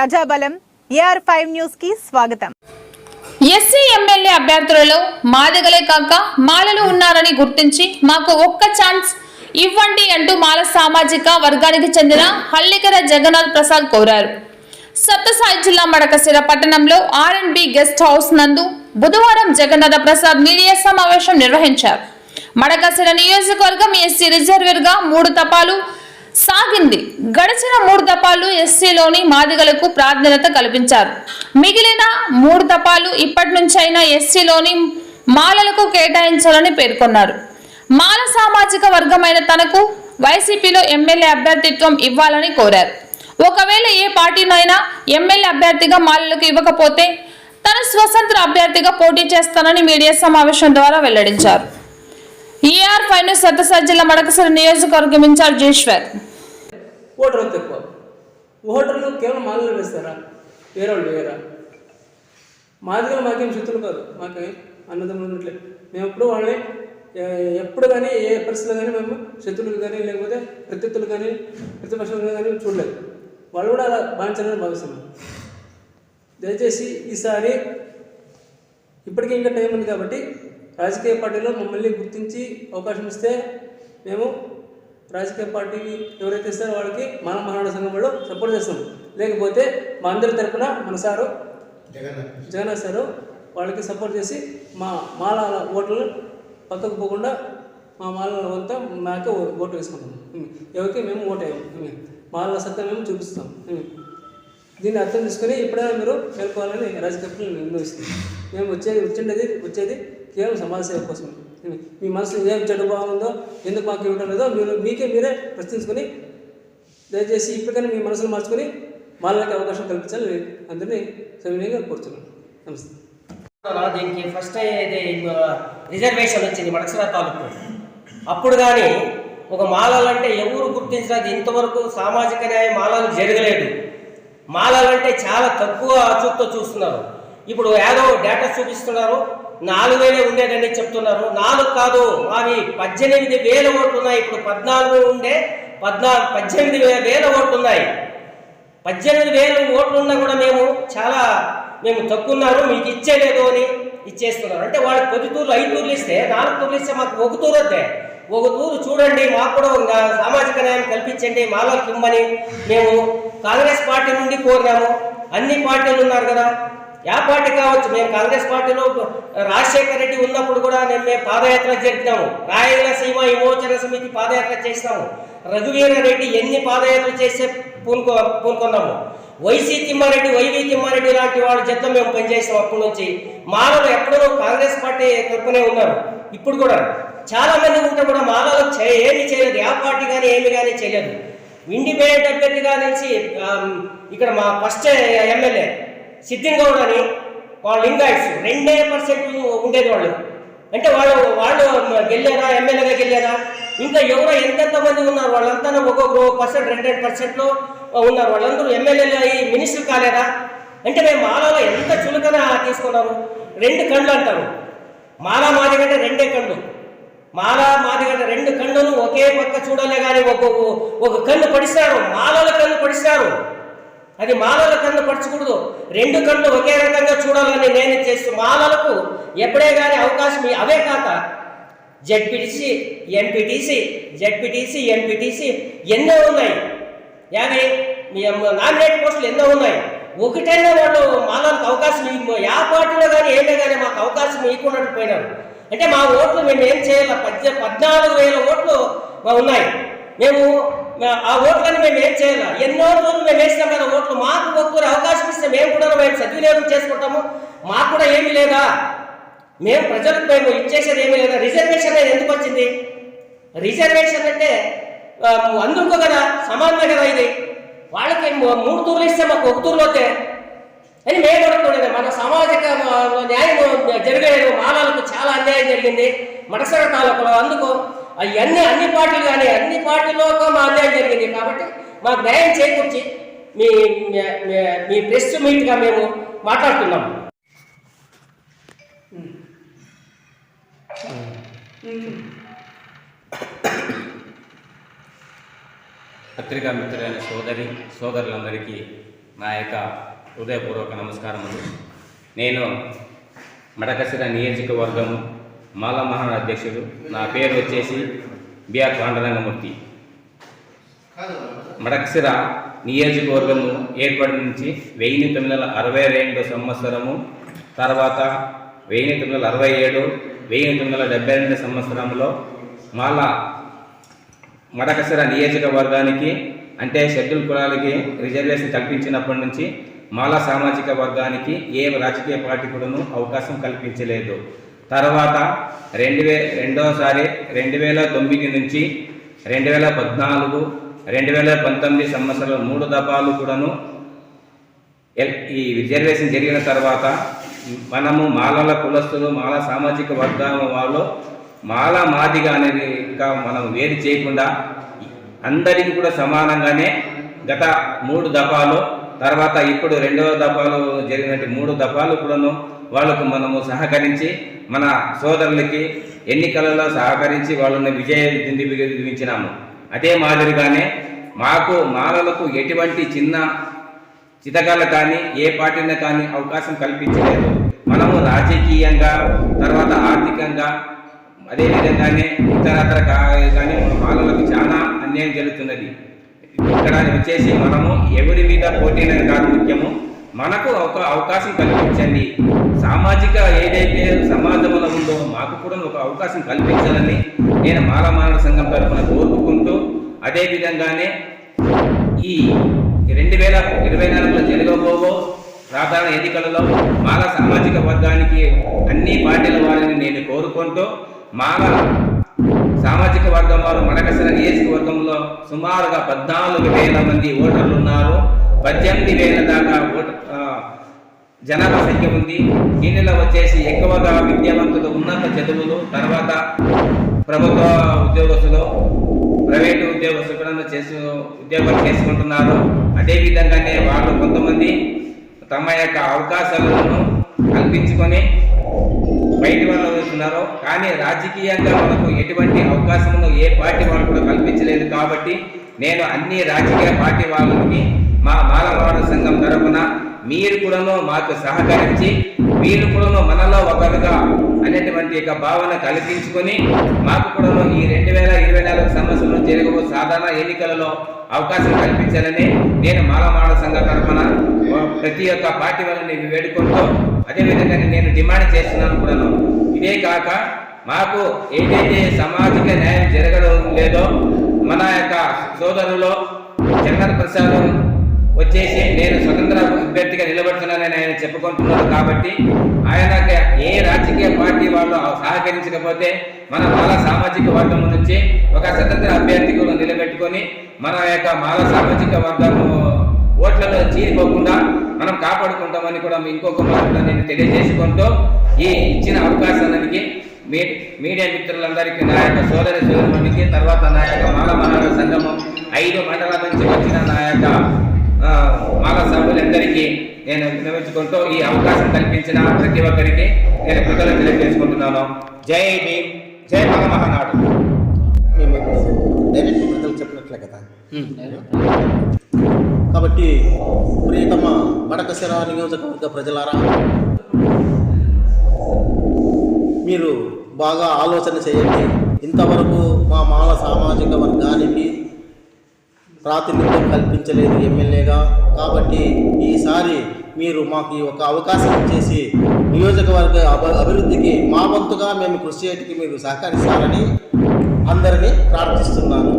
ప్రజాబలం AR five న్యూస్కి స్వాగతం. SC MLA అభ్యర్థులలో మాదిగలే కాక మాలలు ఉన్నారని గుర్తించి మాకు ఒక్క ఛాన్స్ ఇవ్వండి అంటూ మాల సామాజిక వర్గానికి చెందిన హల్లికర జగన్నాథ్ ప్రసాద్ కోరారు. సత్యసాయి జిల్లా మడకశిర పట్టణంలో R and B guest house నందు బుధవారం జగన్నాథ ప్రసాద్ మీడియా సమావేశం నిర్వహించారు. మడకశిర నియోజకవర్గం ఎస్సీ రిజర్వేర్గా మూడు తపాలు సాగింది. గడిచిన మూడు దపాలు ఎస్సీలోని మాదిగలకు ప్రాధాన్యత కల్పించారు. మిగిలిన మూడు దపాలు ఇప్పటి నుంచైనా ఎస్సీలోని మాలలకు కేటాయించాలని పేర్కొన్నారు. మాల సామాజిక వర్గమైన తనకు వైసీపీలో ఎమ్మెల్యే అభ్యర్థిత్వం ఇవ్వాలని కోరారు. ఒకవేళ ఏ పార్టీనైనా ఎమ్మెల్యే అభ్యర్థిగా మాలలకు ఇవ్వకపోతే తన స్వతంత్ర అభ్యర్థిగా పోటీ చేస్తానని మీడియా సమావేశం ద్వారా వెల్లడించారు. ఈఆర్ ఫైవ్ న్యూస్ మడకసరి జిల్లా నియోజకవర్గం ఇన్ఛార్జ్ ఈశ్వర్. ఓటర్లు తక్కువ ఓటర్లు కేవలం మాలలో వేస్తారా? వేరే వాళ్ళు వేయరా మాదిరిగా మాకేం శత్రులు కాదు. మాకే అన్నదమ్ములు మేము ఎప్పుడు వాళ్ళని ఎప్పుడు కానీ ఏ పరిస్థితులు కానీ మేము శత్రువులు కానీ లేకపోతే ప్రత్యర్థులు కానీ ప్రతిపక్షాలు కానీ చూడలేదు. వాళ్ళు కూడా అలా బాధించాలని భావిస్తున్నాం దయచేసి ఈసారి ఇప్పటికీ ఇంకా టైం ఉంది కాబట్టి రాజకీయ పార్టీలో మమ్మల్ని గుర్తించి అవకాశం ఇస్తే మేము రాజకీయ పార్టీ ఎవరైతే ఇస్తారో వాళ్ళకి మన మహానాడు సంఘం వాళ్ళు సపోర్ట్ చేస్తాం. లేకపోతే మా అందరి తరఫున మన సారు జగన్ సారు వాళ్ళకి సపోర్ట్ చేసి మా మాల ఓట్లు పక్కకు పోకుండా మా మాల అంతా మాకే ఓ- ఓటు వేసుకుంటాం. ఎవరికి మేము ఓటు వేయం. మాల సత్తా మేము చూపిస్తాం. దీన్ని అర్థం చేసుకుని ఎప్పుడైనా మీరు మేల్కోవాలని రాజకీయ పార్టీలు నిర్ణయిస్తాం మేము వచ్చేది వచ్చిండేది వచ్చేది కేవలం సమాజ సేవ కోసం మీ మనసులో ఏం చెడు బాగుందో ఎందుకు మాకు ఇవ్వడం లేదో మీరు మీకే మీరే ప్రశ్నించుకొని దయచేసి ఇప్పటికైనా మీ మనసును మార్చుకొని మాలకి అవకాశం కల్పించాలి అందరినీ సవినయంగా కోరుతున్నాను. నమస్తే. దీనికి ఫస్ట్ రిజర్వేషన్ వచ్చింది మడసర తాలూకు. అప్పుడు కానీ ఒక మాలలంటే ఎవరు గుర్తించినది ఇంతవరకు సామాజిక న్యాయం మాలలు జరగలేదు. మాలలంటే చాలా తక్కువ చూపుతో చూస్తున్నారు. ఇప్పుడు ఏదో డేటా చూపిస్తున్నారు. నాలుగు వేలే ఉండేదని చెప్తున్నారు. నాలుగు కాదు అవి పద్దెనిమిది వేల ఓట్లు ఉన్నాయి. ఇప్పుడు పద్నాలుగు ఉండే పద్నాలుగు పద్దెనిమిది వేల ఓట్లు ఉన్నాయి. పద్దెనిమిది వేల ఓట్లు ఉన్నా కూడా మేము చాలా మేము తక్కున్నారు మీకు ఇచ్చేలేదు అని ఇచ్చేస్తున్నారు. అంటే వాళ్ళు పది తూర్లు ఐదు తూర్లు ఇస్తే నాలుగు తూర్లు ఇస్తే మాకు ఒక తూరు వద్దే. ఒక తూరు చూడండి మాకు కూడా ఇంకా సామాజిక న్యాయం కల్పించండి మాలో కిమ్మని మేము కాంగ్రెస్ పార్టీ నుండి కోరినాము. అన్ని పార్టీలు ఉన్నారు కదా. యా పార్టీ కావచ్చు మేము కాంగ్రెస్ పార్టీలో రాజశేఖర రెడ్డి ఉన్నప్పుడు కూడా నేను మేము పాదయాత్ర జరిపినాము. రాయలసీమ విమోచన సమితి పాదయాత్ర చేసినాము. రఘువీర రెడ్డి ఎన్ని పాదయాత్ర చేసే పూనుకో పూనుకున్నాము. Y C Thimmareddy Y V Thimmareddy లాంటి వాళ్ళ చేత మేము పనిచేసాం అప్పటి నుంచి. మాలలు ఎప్పుడూ కాంగ్రెస్ పార్టీ తరపునే ఉన్నారు. ఇప్పుడు కూడా చాలా మంది ఉంటే కూడా మాలలు ఏమి చేయలేదు. యా పార్టీ కానీ ఏమి కానీ చేయలేదు. ఇండిపెండెంట్ అభ్యర్థిగా నిలిచి ఇక్కడ మా ఫస్ట్ ఎమ్మెల్యే సిద్ధింగౌడ్ అని వాళ్ళు లింగాయిట్స్ రెండే పర్సెంట్ ఉండేది వాళ్ళు. అంటే వాళ్ళు వాళ్ళు గెలిచారా ఎమ్మెల్యేగా గెలిచారా ఇంకా ఎవరో ఎంతెంత మంది ఉన్నారు? వాళ్ళంతా ఒక్కొక్క పర్సెంట్ రెండు రెండు పర్సెంట్లో ఉన్నారు. వాళ్ళందరూ ఎమ్మెల్యేలు అయ్యి మినిస్టర్ కాలేదా? అంటే మేము మాలలో ఎంత చులకన తీసుకున్నారు రెండు కళ్ళు అంటారు. మాలా మాది కంటే రెండే కళ్ళు. మాలా మాది కంటే రెండు కళ్ళను ఒకే పక్క చూడలే కానీ ఒక ఒక కన్ను పడిస్తారు. మాలల కన్ను పడిస్తారు. అది మాలల కన్ను పరచకూడదు. రెండు కళ్ళు ఒకే రకంగా చూడాలని నేను చేస్తూ మాలలకు ఎప్పుడే కానీ అవకాశం అవే కాక జెడ్పీటీసీ ఎంపీటీసీ జెడ్పీటీసీ ఎంపీటీసీ ఎన్నో ఉన్నాయి. యాభై నామినేట్ పోస్టులు ఎన్నో ఉన్నాయి. ఒకటైనా వాళ్ళు మాలకు అవకాశం ఇవ్వ- యా పార్టీలో కానీ ఏమే కానీ మాకు అవకాశం ఇవ్వకుండా పోయినారు. అంటే మా ఓట్లు మేము ఏం చేయాలి? పద్నాలుగు వేల ఓట్లు మా ఉన్నాయి. మేము ఆ ఓట్లని మేము ఏం చేయాలి? ఎన్నో రోజులు మేము వేసినాం కదా ఓట్లు. మాకు ఒక్కరు అవకాశం ఇస్తే మేము కూడా మేము సద్వినియోగం చేసుకుంటాము. మాకు కూడా ఏమీ లేదా? మేము ప్రజలకు మేము ఇచ్చేసేది ఏమీ లేదా? రిజర్వేషన్ అనేది ఎందుకు వచ్చింది? రిజర్వేషన్ అంటే అందుకు కదా సమానమే కదా ఇది. వాళ్ళకి మూడు తూర్లు ఇస్తే మాకు ఒక తూర్లు అవుతే అని మేము అనుకోలేదు మన సామాజిక న్యాయం జరిగే మాలాలకు చాలా అన్యాయం జరిగింది. మనసర తాలూకులో అందుకు అవన్నీ అన్ని పార్టీలు కానీ అన్ని పార్టీలో మా అన్యాయం జరిగింది. కాబట్టి మాకు న్యాయం చేకూర్చి మీ మీ- ప్రెస్ మీట్గా మేము మాట్లాడుతున్నాం. పత్రికా మిత్రులైన సోదరి సోదరులందరికీ నా యొక్క హృదయపూర్వక నమస్కారములు. నేను మడకసిర నియోజకవర్గము మాల మహారాజ్ అధ్యక్షుడు. నా పేరు వచ్చేసి బిఆర్ పాండరంగమూర్తి. మడకసిర నియోజకవర్గము ఏర్పడి నుంచి వెయ్యి తొమ్మిది వందల అరవై రెండు సంవత్సరము తర్వాత వెయ్యి తొమ్మిది వందల అరవై ఏడు వెయ్యి తొమ్మిది వందల డెబ్బై రెండు సంవత్సరంలో మాల మడకసిర నియోజకవర్గానికి అంటే షెడ్యూల్ కులాలకి రిజర్వేషన్ కల్పించినప్పటి నుంచి మాల సామాజిక వర్గానికి ఏ రాజకీయ పార్టీ కూడాను అవకాశం కల్పించలేదు. తర్వాత రెండు వే రెండోసారి రెండు వేల తొమ్మిది నుంచి రెండు వేల పద్నాలుగు రెండు వేల పంతొమ్మిది సంవత్సరాలు మూడు దఫాలు కూడాను ఎల్- ఈ రిజర్వేషన్ జరిగిన తర్వాత మనము మాలల కులస్తులు మాల సామాజిక వర్గం వాళ్ళు మాల మాదిగా అనేది ఇంకా మనం వేరు చేయకుండా అందరికీ కూడా సమానంగానే గత మూడు దఫాలు తర్వాత ఇప్పుడు రెండవ దఫాలు జరిగినట్టు మూడు దఫాలు కూడాను వాళ్ళకు మనము సహకరించి మన సోదరులకి ఎన్నికలలో సహకరించి వాళ్ళని విజయం దిండి అదే మాదిరిగానే మాకు మాలలకు ఎటువంటి చిన్న చితకాలు కానీ ఏ పార్టీని కానీ అవకాశం కల్పించలేదు. మనము రాజకీయంగా తర్వాత ఆర్థికంగా అదేవిధంగానే ఇతరత్ర కానీ మన మాలలకు చాలా అన్యాయం జరుగుతున్నది. ఇక్కడ వచ్చేసి మనము ఎవరి మీద పోటీనే కాదు ముఖ్యము మనకు ఒక అవకాశం కల్పించండి. సామాజిక ఏదైతే సమాజంలో ఉందో మాకు కూడా ఒక అవకాశం కల్పించాలని నేను మాల మానవ సంఘం తరఫున కోరుకుంటూ అదే విధంగానే ఈ రెండు వేల ఇరవై నాలుగులో జరగబోవో సాధారణ ఎన్నికలలో మాల సామాజిక వర్గానికి అన్ని పార్టీల వారిని నేను కోరుకుంటూ మాల సామాజిక వర్గం వారు మడకసిన నియోజకవర్గంలో సుమారుగా పద్నాలుగు వేల మంది ఓటర్లు ఉన్నారు. పద్దెనిమిది వేల దాకా ఓటర్ జనాభా సంఖ్య ఉంది. దీనిలో వచ్చేసి ఎక్కువగా విద్యావంతులు ఉన్నత చదువులు తర్వాత ప్రభుత్వ ఉద్యోగస్తులు ప్రైవేటు ఉద్యోగస్తులు కూడా చేసు ఉద్యోగాలు చేసుకుంటున్నారు. అదే విధంగానే వాళ్ళు కొంతమంది తమ యొక్క అవకాశాలను కల్పించుకొని బయటి వాళ్ళు వస్తున్నారు. కానీ రాజకీయంగా మనకు ఎటువంటి అవకాశమును ఏ పార్టీ వాళ్ళు కూడా కల్పించలేదు కాబట్టి నేను అన్ని రాజకీయ పార్టీ వాళ్ళకి మా మాలవాడ సంఘం తరఫున మీరు కూడాను మాకు సహకరించి మీరు కూడాను మనలో ఒకరుగా అనేటువంటి యొక్క భావన కల్పించుకొని మాకు కూడాను ఈ రెండు వేల ఇరవై నాలుగు సంవత్సరంలో జరగబో సాధారణ ఎన్నికలలో అవకాశం కల్పించాలని నేను మాలమాడ సంఘ తరఫున ప్రతి ఒక్క పార్టీ వాళ్ళని వేడుకుంటూ అదేవిధంగా నేను డిమాండ్ చేస్తున్నాను కూడాను. ఇదే కాక మాకు ఏదైతే సామాజిక న్యాయం జరగడం లేదో మన యొక్క సోదరులో చంద్ర ప్రసాద్ వచ్చేసి నేను స్వతంత్ర అభ్యర్థిగా నిలబడుతున్నానని ఆయన చెప్పుకుంటున్నారు కాబట్టి ఆయన ఏ రాజకీయ పార్టీ వాళ్ళు సహకరించకపోతే మన మాల సామాజిక వర్గం నుంచి ఒక స్వతంత్ర అభ్యర్థిగా నిలబెట్టుకొని మన యొక్క మాల సామాజిక వర్గము ఓట్లలో చీరిపోకుండా మనం కాపాడుకుంటామని కూడా ఇంకొక మాట నేను తెలియజేసుకుంటూ ఈ ఇచ్చిన అవకాశానికి మీ మీడియా మిత్రులందరికీ నా యొక్క సోదరి సోదరునికి తర్వాత నా యొక్క మాల మహారాజ సంఘము ఐదు మండలాల నుంచి వచ్చిన నా యొక్క మాల సభ్యులందరికీ నేను విన్నవించుకుంటూ ఈ అవకాశం కల్పించిన ప్రతి ఒక్కరికి నేను కృతజ్ఞతలు తెలియజేసుకుంటున్నాను. జై భీమ్ జై మాల మహానాడు డైరెక్ట్ ప్రజలు చెప్పినట్లే కదా? కాబట్టి ప్రియతమ మడకశిర నియోజకవర్గ ప్రజలారా మీరు బాగా ఆలోచన చేయండి. ఇంతవరకు మా మాల సామాజిక వర్గానికి ప్రాతినిధ్యం కల్పించలేదు ఎమ్మెల్యేగా. కాబట్టి ఈసారి మీరు మాకు ఈ ఒక అవకాశం ఇచ్చేసి నియోజకవర్గ అభివృద్ధికి మా వంతుగా మేము కృషి చేయడానికి మీరు సహకరిస్తారని అందరినీ ప్రార్థిస్తున్నాను.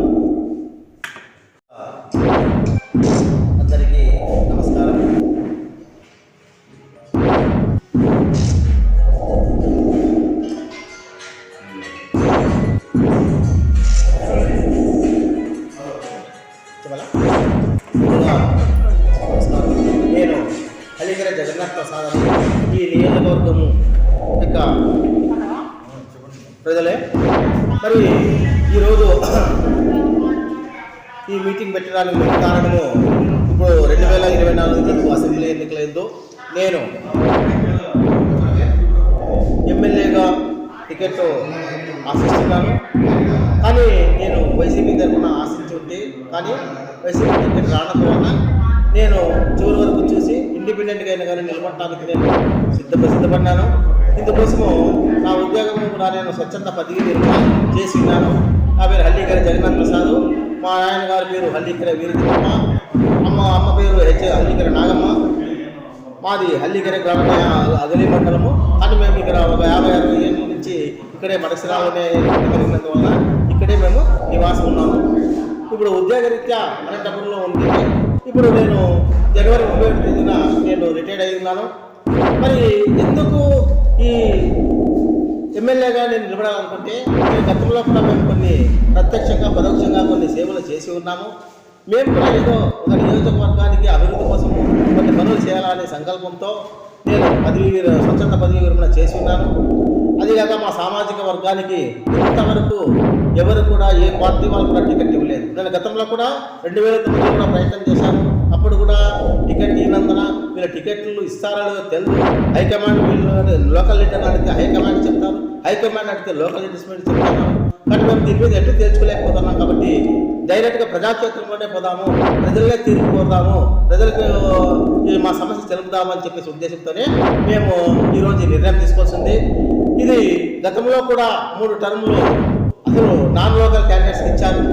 మరి ఈరోజు ఈ మీటింగ్ పెట్టడానికి ముఖ్య కారణము ఇప్పుడు రెండు వేల ఇరవై నాలుగు తెలుగు అసెంబ్లీ ఎన్నికలందు నేను ఎమ్మెల్యేగా టికెట్ ఆశిస్తున్నాను. కానీ నేను వైసీపీ తరఫున ఆశించి ఉంటే కానీ వైసీపీ టికెట్ రావడం వలన నేను చివరి వరకు చూసి ఇండిపెండెంట్గా అయినా కానీ నిలబడటానికి నేను సిద్ధ సిద్ధపడినాను ఇందుకోసము నా ఉద్యోగం కూడా నేను స్వచ్ఛంద పదవి చేసి ఉన్నాను నా పేరు హల్లీకరి జగన్నాథ్ ప్రసాద్. మా ఆయన గారి పేరు హల్లీకర వీరతిమ్మ అమ్మ అమ్మ పేరు హెచ్ హల్లీకర నాగమ్మ. మాది హల్లీకర గ్రామ అగలి మండలము. అని మేము ఇక్కడ ఒక యాభై అరవై ఏళ్ళ నుంచి ఇక్కడే మడసిరాలోనే కలిగినందువల్ల ఇక్కడే మేము నివాసం ఉన్నాము. ఇప్పుడు ఉద్యోగరీత్యా అనంతపురంలో ఉంది ఇప్పుడు నేను జనవరి ముప్పై ఒకటి తేదీన నేను రిటైర్డ్ అయి ఉన్నాను. మరి ఎందుకు ఈ ఎమ్మెల్యేగా నేను నిలబడాలనుకుంటే? నేను గతంలో కూడా మేము కొన్ని ప్రత్యక్షంగా పరోక్షంగా కొన్ని సేవలు చేసి ఉన్నాము. మేము కూడా ఏదో ఒక నియోజకవర్గానికి అభివృద్ధి కోసం కొన్ని పనులు చేయాలనే సంకల్పంతో నేను పదవి స్వచ్ఛంద పదవి విరమణ చేసి ఉన్నాను. అదేగాక మా సామాజిక వర్గానికి ఇంతవరకు ఎవరు కూడా ఏ పార్టీ వాళ్ళు కూడా టికెట్ ఇవ్వలేదు. నేను గతంలో కూడా రెండు వేల తొమ్మిదిలో కూడా ప్రయత్నం చేశాను. అప్పుడు కూడా టికెట్ ఇవ్వనందున వీళ్ళ టికెట్లు ఇస్తారా లేదో తెలియదు హైకమాండ్ వీళ్ళు లోకల్ లీడర్ అడిగితే హైకమాండ్ చెప్తారు హైకమాండ్ అడిగితే లోకల్ లీడర్స్మెంట్ చెప్తారు. కానీ మేము దీని మీద ఎటు తెలుసుకోలేకపోతున్నాం కాబట్టి డైరెక్ట్గా ప్రజాక్షేత్రంలోనే పోదాము ప్రజలనే తీర్పు కోరుదాము ప్రజలకు మా సమస్య తెలుపుదాము అని చెప్పేసి ఉద్దేశంతోనే మేము ఈరోజు నిర్ణయం తీసుకోవాల్సింది. ఇది గతంలో కూడా మూడు టర్ములు అసలు నాన్ లోకల్ క్యాండిడేట్స్కి ఇచ్చారు.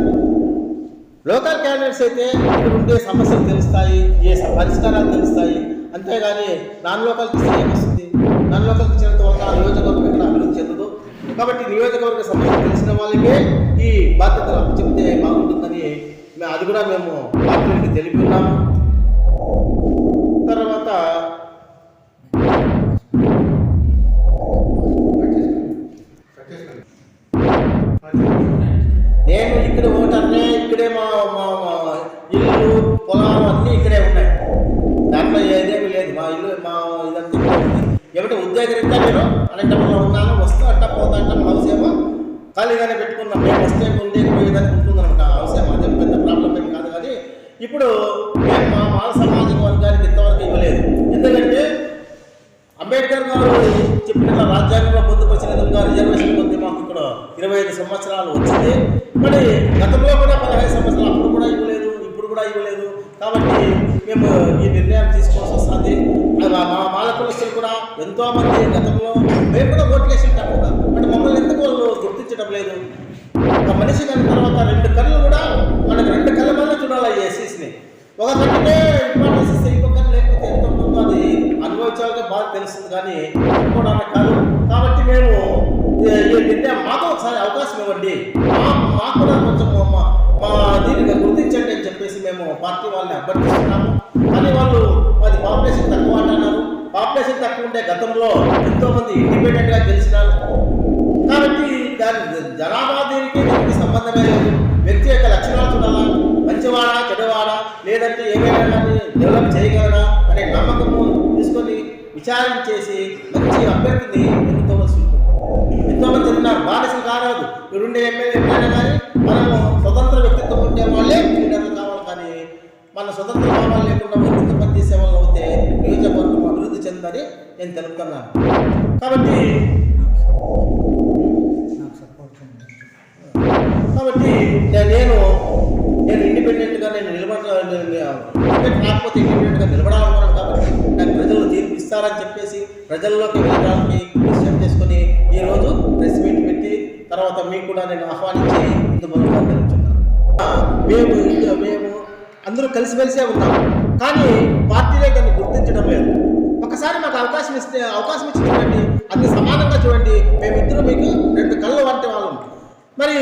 లోకల్ క్యాండిడేట్స్ అయితే ఇక్కడ ఉండే సమస్యలు తెలుస్తాయి ఏ పరిష్కారాలు తెలుస్తాయి. అంతేగాని నాన్ లోకల్కి ఇస్తే ఏమొస్తుంది నాన్ లోకల్కి ఇచ్చినంత వల్ల ఆ నియోజకవర్గం ఇక్కడ అభివృద్ధి చెందదు. కాబట్టి నియోజకవర్గ సమస్యలు తెలిసిన వాళ్ళకే ఈ బాధ్యతలు చెబితే బాగుంటుందని అది కూడా మేము పార్టీకి తెలిపి ఉన్నాము. నేను ఉన్నాను. వస్తూ అట్ట పోతా అంటే మా హౌస్ ఖాళీగానే పెట్టుకుందాం. మేము వస్తే ముందే పోయేదానికి ఉంటుందన్నమాట అవసరం హౌస్ అదే పెద్ద ప్రాబ్లం ఏం కాదు కానీ ఇప్పుడు మనిషి దాని తర్వాత రెండు కళ్ళు కూడా మనకు రెండు కళ్ళ వల్ల చూడాలి ఈ ఎస్సీస్ని ఒక కంటే ఇంపార్టెన్స్ ఇస్తే ఇంకొక కన్ను లేకపోతే ఎంత ఉంటుందో అది అనుభవించాలని బాగా తెలుస్తుంది కానీ అనుకోవడానికి కాదు. కాబట్టి మేము ఈ- మాకు ఒకసారి అవకాశం ఇవ్వండి. మా మాకు కూడా కొంచెం మా దీనికి గుర్తించండి అని చెప్పేసి మేము పార్టీ వాళ్ళని అభ్యర్థిస్తున్నాము. కానీ వాళ్ళు అది పాపులేషన్ తక్కువ అంటున్నారు. పాపులేషన్ తక్కువ ఉండే గతంలో ఎంతోమంది ఇండిపెండెంట్గా గెలిచినారు. కాబట్టి దాని జనాభా దీనికి సంబంధమే లేదు వ్యక్తి యొక్క లక్షణాలు చూడాలా మంచివాడా చెడువాడా లేదంటే ఏమైనా కానీ డెవలప్ చేయగలరా అనే నమ్మకము తీసుకొని విచారణ చేసి మంచి అభ్యర్థిని ఎన్నుకోవాల్సి ఉంటుంది. ఎంతోమంది చెందిన బానిసలు కారాదు ఇరుండే ఎమ్మెల్యే ఎప్పుడైనా కానీ మనము స్వతంత్ర వ్యక్తిత్వం ఉండే వాళ్ళే లీడర్లు కావాలి కానీ మన స్వతంత్ర భావాలు లేకుండా వ్యక్తిత్వ పనిచేసే వాళ్ళు అవుతే నియోజకవర్గం అభివృద్ధి చెందని నేను తెలుపుతున్నాను. కాబట్టి నే- నేను నేను ఇండిపెండెంట్గా నేను నిలబడ టికెట్ కాకపోతే ఇండిపెండెంట్గా నిలబడాలనుకున్నాను కాబట్టి నాకు ప్రజలు తీర్పు ఇస్తారని చెప్పేసి ప్రజల్లోకి వెళ్ళడానికి విషయం చేసుకొని ఈరోజు ప్రెస్ మీట్ పెట్టి తర్వాత మీకు కూడా నేను ఆహ్వానించి ఇందు మేము ఇందు మేము అందరూ కలిసిమెలిసే ఉన్నాం. కానీ పార్టీలే దాన్ని గుర్తించడం లేదు. ఒకసారి మాకు అవకాశం ఇస్తే అవకాశం ఇచ్చి చూడండి అన్ని సమానంగా చూడండి మేమిద్దరూ మీకు రెండు కళ్ళు వంటి వాళ్ళం. మరి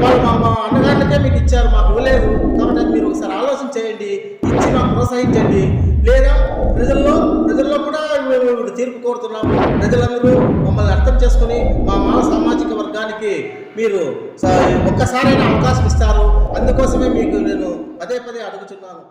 వాళ్ళు మా మా అన్నగారులకే మీకు ఇచ్చారు మాకు ఇవ్వలేదు. కాబట్టి మీరు ఒకసారి ఆలోచన చేయండి ఇచ్చి మాకు ప్రోత్సహించండి. లేదా ప్రజల్లో ప్రజల్లో కూడా మేము తీర్పు కోరుతున్నాము. ప్రజలందరూ మమ్మల్ని అర్థం చేసుకుని మా మానవ సామాజిక వర్గానికి మీరు ఒక్కసారైనా అవకాశం ఇస్తారు. అందుకోసమే మీకు నేను పదే పదే అడుగుతున్నాను.